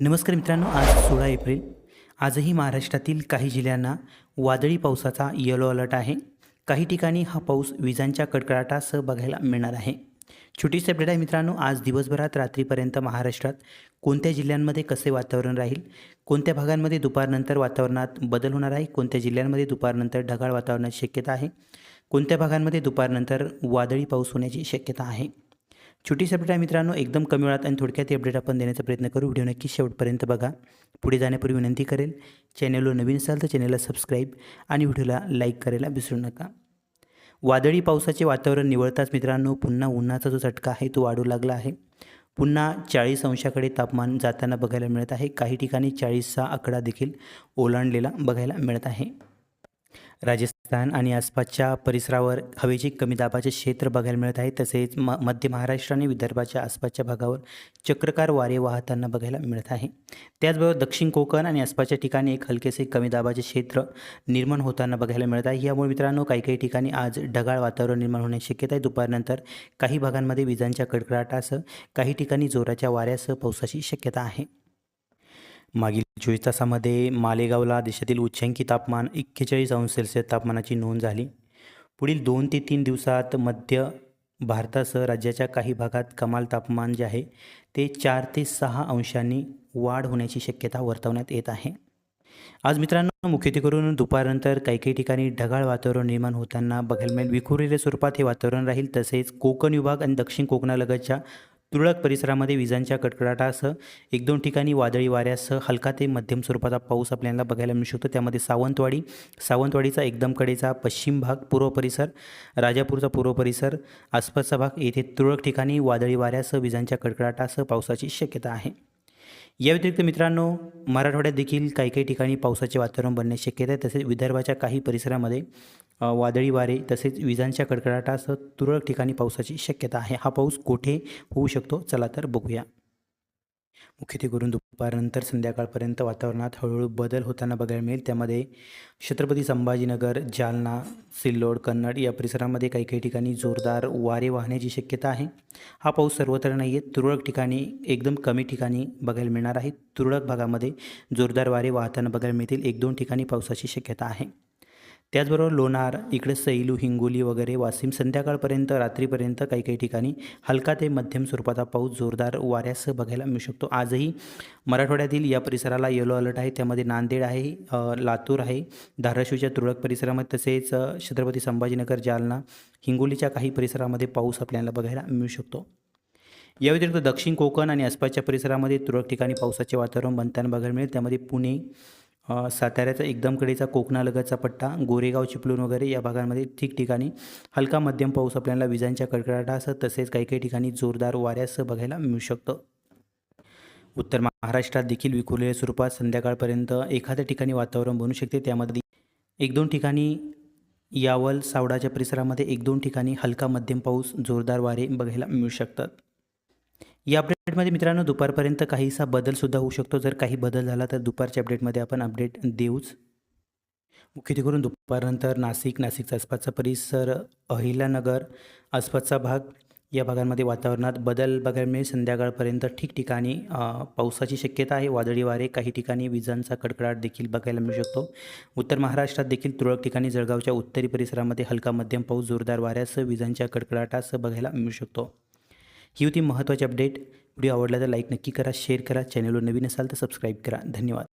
नमस्कार मित्रांनो आज सोळा एप्रिल. आजही महाराष्ट्रातील काही जिल्ह्यांना वादळी पावसाचा येलो अलर्ट आहे. काही ठिकाणी हा पाऊस विजांच्या कडकडाटासह बघायला मिळणार आहे. छोटीशी अपडेट आहे मित्रांनो आज दिवसभरात रात्रीपर्यंत महाराष्ट्रात कोणत्या जिल्ह्यांमध्ये कसे वातावरण राहील? कोणत्या भागांमध्ये दुपारनंतर वातावरणात बदल होणार आहे? कोणत्या जिल्ह्यांमध्ये दुपारनंतर ढगाळ वातावरणाची शक्यता आहे? कोणत्या भागांमध्ये दुपारनंतर वादळी पाऊस होण्याची शक्यता आहे? छोटी अपडेट आहे मित्रांनो एकदम कमी वेळात आणि थोडक्यात ही अपडेट आपण देण्याचा प्रयत्न करू. व्हिडिओ नक्की शेवटपर्यंत बघा. पुढे जाण्यापूर्वी विनंती करेल चॅनलवर नवीन असाल तर चॅनलला सबस्क्राईब आणि व्हिडिओला लाईक करायला विसरू नका. वादळी पावसाचे वातावरण निवळताच मित्रांनो पुन्हा उन्हाचा जो चटका आहे तो वाढू लागला आहे. पुन्हा चाळीस अंशाकडे तापमान जाताना बघायला मिळत आहे. काही ठिकाणी चाळीसचा आकडा देखील ओलांडलेला बघायला मिळत आहे. राजस्थान आणि आसपासच्या परिसरावर हवेचे कमी दाबाचे क्षेत्र बघायला मिळत आहे. तसेच म मध्य महाराष्ट्र आणि विदर्भाच्या आसपासच्या भागावर चक्रकार वारे वाहताना बघायला मिळत आहे. त्याचबरोबर दक्षिण कोकण आणि आसपासच्या ठिकाणी एक हलकेसे कमी दाबाचे क्षेत्र निर्माण होताना बघायला मिळत आहे. यामुळे मित्रांनो काही काही ठिकाणी आज ढगाळ वातावरण निर्माण होण्याची शक्यता आहे. दुपारनंतर काही भागांमध्ये विजांच्या कडकडाटासह काही ठिकाणी जोराच्या वाऱ्यासह पावसाची शक्यता आहे. मागील चोवीस तासामध्ये मालेगावला देशातील उच्चांकी तापमान एक्केचाळीस अंश सेल्सिअस तापमानाची नोंद झाली. पुढील दोन ते तीन दिवसात मध्य भारतासह राज्याच्या काही भागात कमाल तापमान जे आहे ते चार ते सहा अंशांनी वाढ होण्याची शक्यता वर्तवण्यात येत आहे. आज मित्रांनो मुख्यत्वे करून दुपारनंतर काही काही ठिकाणी ढगाळ वातावरण निर्माण होताना बघायला मिळेल. विखुरलेल्या स्वरूपात हे वातावरण राहील. तसेच कोकण विभाग आणि दक्षिण कोकणालगतच्या तुरळक परिसरामध्ये विजांच्या कडकडाटासह एक दोन ठिकाणी वादळी वाऱ्यासह हलका ते मध्यम स्वरूपाचा पाऊस आपल्याला बघायला मिळू शकतो. त्यामध्ये सावंतवाडी सावंतवाडीचा एकदम कडेचा पश्चिम भाग पूर्व परिसर राजापूरचा पूर्व परिसर आसपासचा भाग येथे तुरळक ठिकाणी वादळी वाऱ्यासह विजांच्या कडकडाटासह पावसाची शक्यता आहे. या व्यतिरिक्त मित्रांनो मराठवाड्यात देखील काही काही ठिकाणी पावसाचे वातावरण बनण्याची शक्यता आहे. तसेच विदर्भाच्या काही परिसरामध्ये वादळी वारे तसेच विजांच्या कडकडाटासह तुरळक ठिकाणी पावसाची शक्यता आहे. हा पाऊस कुठे होऊ शकतो? चला तर बघूया. मुख्यत्वे करून दुपारनंतर संध्याकाळपर्यंत वातावरणात हळूहळू बदल होताना बघायला मिळेल. त्यामध्ये छत्रपती संभाजीनगर जालना सिल्लोड कन्नड या परिसरामध्ये काही काही ठिकाणी जोरदार वारे वाहण्याची शक्यता आहे. हा पाऊस सर्वत्र नाही आहे तुरळक ठिकाणी एकदम कमी ठिकाणी बघायला मिळणार आहे. तुरळक भागामध्ये जोरदार वारे वाहताना बघायला मिळतील. एक दोन ठिकाणी पावसाची शक्यता आहे. त्याचबरोबर लोणार इकडे सैलू हिंगोली वगैरे वाशिम संध्याकाळपर्यंत रात्रीपर्यंत काही काही ठिकाणी हलका ते मध्यम स्वरूपाचा पाऊस जोरदार वाऱ्यासह बघायला मिळू शकतो. आजही मराठवाड्यातील या परिसराला येलो अलर्ट आहे. त्यामध्ये नांदेड आहे लातूर आहे धाराशिवच्या तुरळक परिसरामध्ये तसेच छत्रपती संभाजीनगर जालना हिंगोलीच्या काही परिसरामध्ये पाऊस आपल्याला बघायला मिळू शकतो. या व्यतिरिक्त दक्षिण कोकण आणि आसपासच्या परिसरामध्ये तुरळक ठिकाणी पावसाचे वातावरण बनताना बघायला मिळेल. त्यामध्ये पुणे साताऱ्याचा एकदमकडेचा कोकणालगतचा पट्टा गोरेगाव चिपळूण वगैरे या भागांमध्ये ठिकठिकाणी हलका मध्यम पाऊस आपल्याला विजांच्या कडकडाटासह तसेच काही काही ठिकाणी जोरदार वाऱ्यासह बघायला मिळू शकतं. उत्तर महाराष्ट्रात देखील विखुरलेल्या स्वरूपात संध्याकाळपर्यंत एखाद्या ठिकाणी वातावरण बनू शकते. त्यामध्ये एक दोन ठिकाणी यावल सावडाच्या परिसरामध्ये एक दोन ठिकाणी हलका मध्यम पाऊस जोरदार वारे बघायला मिळू शकतात. या अपडेटमध्ये मित्रांनो दुपारपर्यंत काहीसा बदलसुद्धा होऊ शकतो. जर काही बदल झाला तर दुपारच्या अपडेटमध्ये आपण अपडेट देऊच. मुख्यत्वे करून दुपारनंतर नाशिक नाशिकचा आसपासचा परिसर अहिलानगर आसपासचा भाग या भागांमध्ये वातावरणात बदल बघायला मिळेल. संध्याकाळपर्यंत ठिकठिकाणी पावसाची शक्यता आहे. वादळी वारे काही ठिकाणी विजांचा कडकडाट देखील बघायला मिळू शकतो. उत्तर महाराष्ट्रात देखील तुरळक ठिकाणी जळगावच्या उत्तरी परिसरामध्ये हलका मध्यम पाऊस जोरदार वाऱ्यासह विजांच्या कडकडाटासह बघायला मिळू शकतो. ही होती महत्त्वाची अपडेट. व्हिडिओ आवडला तर लाईक नक्की करा शेअर करा. चॅनलवर नवीन असाल तर सबस्क्राईब करा. धन्यवाद.